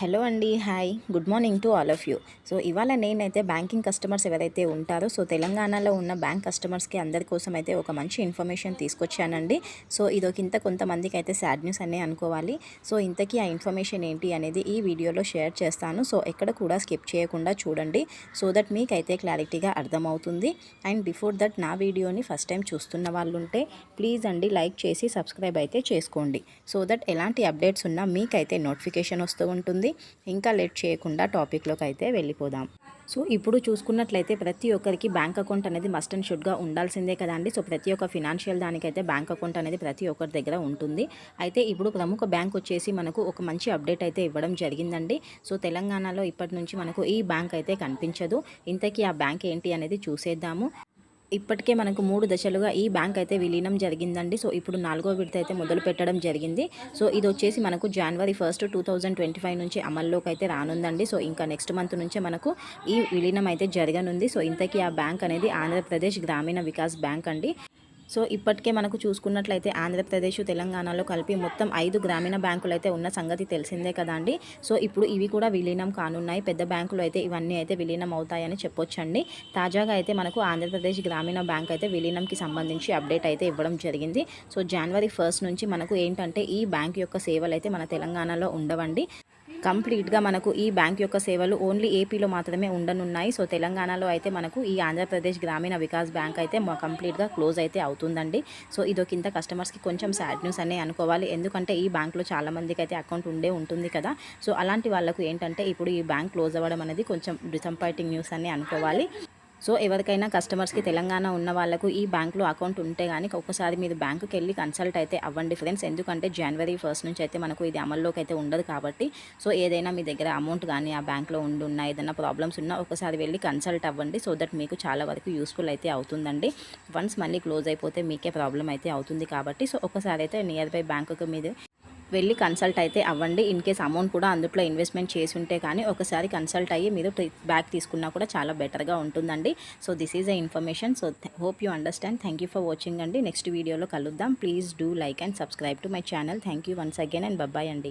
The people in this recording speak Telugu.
హలో అండి hi. Good morning to all of you. So ఇవాళ నేనైతే బ్యాంకింగ్ కస్టమర్స్ ఎవరైతే ఉంటారో సో తెలంగాణలో ఉన్న బ్యాంక్ కస్టమర్స్కి అందరి కోసం అయితే ఒక మంచి ఇన్ఫర్మేషన్ తీసుకొచ్చానండి. సో ఇదొక ఇంత కొంతమందికి అయితే సాడ్ న్యూస్ అనే అనుకోవాలి. సో ఇంతకీ ఆ ఇన్ఫర్మేషన్ ఏంటి అనేది ఈ వీడియోలో షేర్ చేస్తాను. సో ఎక్కడ కూడా స్కిప్ చేయకుండా చూడండి. సో దట్ మీకైతే క్లారిటీగా అర్థమవుతుంది. అండ్ బిఫోర్ దట్ నా వీడియోని ఫస్ట్ టైం చూస్తున్న వాళ్ళు ఉంటే ప్లీజ్ అండి లైక్ చేసి సబ్స్క్రైబ్ అయితే చేసుకోండి. సో దట్ ఎలాంటి అప్డేట్స్ ఉన్నా మీకైతే నోటిఫికేషన్ వస్తూ ఉంటుంది. ఇంకా లేట్ చేయకుండా టాపిక్లోకి అయితే వెళ్ళిపోదాం. సో ఇప్పుడు చూసుకున్నట్లయితే ప్రతి ఒక్కరికి బ్యాంక్ అకౌంట్ అనేది మస్ట్ అండ్ షుడ్గా ఉండాల్సిందే కదండి సో ప్రతి ఒక్క ఫినాన్షియల్ దానికైతే బ్యాంక్ అకౌంట్ అనేది ప్రతి ఒక్కరి దగ్గర ఉంటుంది. అయితే ఇప్పుడు ప్రముఖ బ్యాంక్ వచ్చేసి మనకు ఒక మంచి అప్డేట్ అయితే ఇవ్వడం జరిగిందండి. సో తెలంగాణలో ఇప్పటి నుంచి మనకు ఈ బ్యాంక్ అయితే కనిపించదు. ఇంతకీ ఆ బ్యాంక్ ఏంటి అనేది చూసేద్దాము. ఇప్పటికే మనకు మూడు దశలుగా ఈ బ్యాంక్ అయితే విలీనం జరిగిందండి. సో ఇప్పుడు నాలుగో విడత అయితే మొదలు పెట్టడం జరిగింది. సో ఇది వచ్చేసి మనకు జనవరి ఫస్ట్ టూ ట్వంటీ ఫైవ్ నుంచి అమల్లోకి అయితే రానుందండి. సో ఇంకా నెక్స్ట్ మంత్ నుంచే మనకు ఈ విలీనం అయితే జరగనుంది. సో ఇంతకీ ఆ బ్యాంక్ అనేది ఆంధ్రప్రదేశ్ గ్రామీణ వికాస్ బ్యాంక్ అండి. సో ఇప్పటికే మనకు చూసుకున్నట్లయితే ఆంధ్రప్రదేశ్ తెలంగాణలో కలిపి మొత్తం ఐదు గ్రామీణ బ్యాంకులు అయితే ఉన్న సంగతి తెలిసిందే కదండి సో ఇప్పుడు ఇవి కూడా విలీనం కానున్నాయి. పెద్ద బ్యాంకులు అయితే ఇవన్నీ అయితే విలీనం అవుతాయని చెప్పొచ్చండి. తాజాగా అయితే మనకు ఆంధ్రప్రదేశ్ గ్రామీణ బ్యాంక్ అయితే విలీనంకి సంబంధించి అప్డేట్ అయితే ఇవ్వడం జరిగింది. సో జనవరి ఫస్ట్ నుంచి మనకు ఏంటంటే ఈ బ్యాంక్ యొక్క సేవలు అయితే మన తెలంగాణలో ఉండవండి. కంప్లీట్గా మనకు ఈ బ్యాంక్ యొక్క సేవలు ఓన్లీ ఏపీలో మాత్రమే ఉండనున్నాయి. సో తెలంగాణలో అయితే మనకు ఈ ఆంధ్రప్రదేశ్ గ్రామీణ వికాస్ బ్యాంక్ అయితే కంప్లీట్గా క్లోజ్ అయితే అవుతుందండి. సో ఇదొకింత కస్టమర్స్కి కొంచెం సాడ్ న్యూస్ అనే అనుకోవాలి. ఎందుకంటే ఈ బ్యాంక్లో చాలా మందికి అయితే అకౌంట్ ఉండే ఉంటుంది కదా. సో అలాంటి వాళ్ళకు ఏంటంటే ఇప్పుడు ఈ బ్యాంక్ క్లోజ్ అవ్వడం అనేది కొంచెం డిసంపాయింటింగ్ న్యూస్ అని అనుకోవాలి. సో ఎవరికైనా కస్టమర్స్కి తెలంగాణ ఉన్న వాళ్ళకు ఈ బ్యాంక్లో అకౌంట్ ఉంటే కానీ ఒకసారి మీరు బ్యాంకుకి వెళ్ళి కన్సల్ట్ అయితే అవ్వండి ఫ్రెండ్స్. ఎందుకంటే జనవరి ఫస్ట్ నుంచి అయితే మనకు ఇది అమల్లోకి అయితే ఉండదు కాబట్టి సో ఏదైనా మీ దగ్గర అమౌంట్ కానీ ఆ బ్యాంక్లో ఉండి ఉన్నా ఏదైనా ప్రాబ్లమ్స్ ఉన్నా ఒకసారి వెళ్ళి కన్సల్ట్ అవ్వండి. సో దట్ మీకు చాలా వరకు యూస్ఫుల్ అయితే అవుతుందండి. వన్స్ మళ్ళీ క్లోజ్ అయిపోతే మీకే ప్రాబ్లం అయితే అవుతుంది కాబట్టి సో ఒకసారి అయితే నియర్ బై బ్యాంకుకి మీరు వెళ్ళి కన్సల్ట్ అయితే అవ్వండి. ఇన్ కేస్ అమౌంట్ కూడా అందులో ఇన్వెస్ట్మెంట్ చేసి ఉంటే కానీ ఒకసారి కన్సల్ట్ అయ్యి మీరు బ్యాక్ తీసుకున్నా కూడా చాలా బెటర్గా ఉంటుందండి. So this is a information so hope you understand thank you for watching అండి. నెక్స్ట్ వీడియోలో కలుద్దాం. Please do like and subscribe to my channel thank you once again and bye bye అండి.